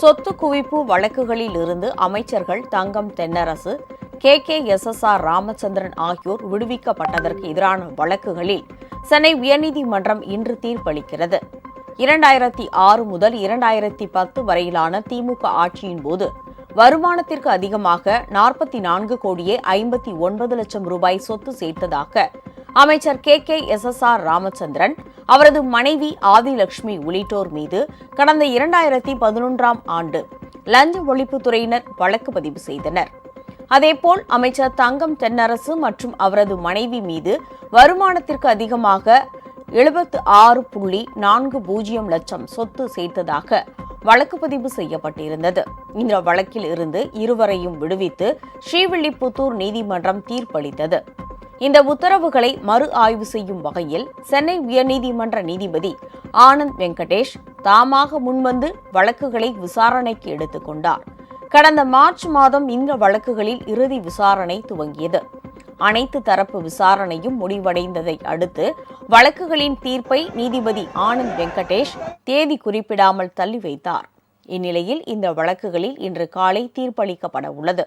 சொத்து குவிப்பு வழக்குகளில் இருந்து அமைச்சர்கள் Thangam Thennarasu K. K. S. S. R. Ramachandran ஆகியோர் விடுவிக்கப்பட்டதற்கு எதிரான வழக்குகளில் சென்னை உயர்நீதிமன்றம் இன்று தீர்ப்பளிக்கிறது. இரண்டாயிரத்தி ஆறு முதல் இரண்டாயிரத்தி பத்து வரையிலான திமுக ஆட்சியின் போது வருமானத்திற்கு அதிகமாக நாற்பத்தி நான்கு கோடியே ஐம்பத்தி ஒன்பது லட்சம் ரூபாய் சொத்து சேர்த்ததாக அமைச்சர் K. K. S. S. R. Ramachandran அவரது மனைவி ஆதிலட்சுமி உள்ளிட்டோர் மீது கடந்த இரண்டாயிரத்தி பதினொன்றாம் ஆண்டு லஞ்ச ஒழிப்புத்துறையினர் வழக்கு பதிவு செய்தனர். அதேபோல் அமைச்சர் தங்கம் தென்னரசு மற்றும் அவரது மனைவி மீது வருமானத்திற்கு அதிகமாக எழுபத்து ஆறு புள்ளி நான்கு பூஜ்ஜியம் லட்சம் சொத்து சேர்த்ததாக வழக்கு பதிவு செய்யப்பட்டிருந்தது. இந்த வழக்கில் இருந்து இருவரையும் விடுவித்து ஸ்ரீவில்லிபுத்தூர் நீதிமன்றம் தீர்ப்பளித்தது. இந்த உத்தரவுகளை மறு ஆய்வு செய்யும் வகையில் சென்னை உயர்நீதிமன்ற நீதிபதி ஆனந்த் வெங்கடேஷ் தாமாக முன்வந்து வழக்குகளை விசாரணைக்கு எடுத்துக்கொண்டார் கடந்த மார்ச் மாதம் இந்த வழக்குகளில் இறுதி விசாரணை துவங்கியது. அனைத்து தரப்பு விசாரணையும் முடிவடைந்ததை அடுத்து வழக்குகளின் தீர்ப்பை நீதிபதி ஆனந்த் வெங்கடேஷ் தேதி குறிப்பிடாமல் தள்ளி வைத்தார். இந்நிலையில் இந்த வழக்குகளில் இன்று காலை தீர்ப்பளிக்கப்பட உள்ளது.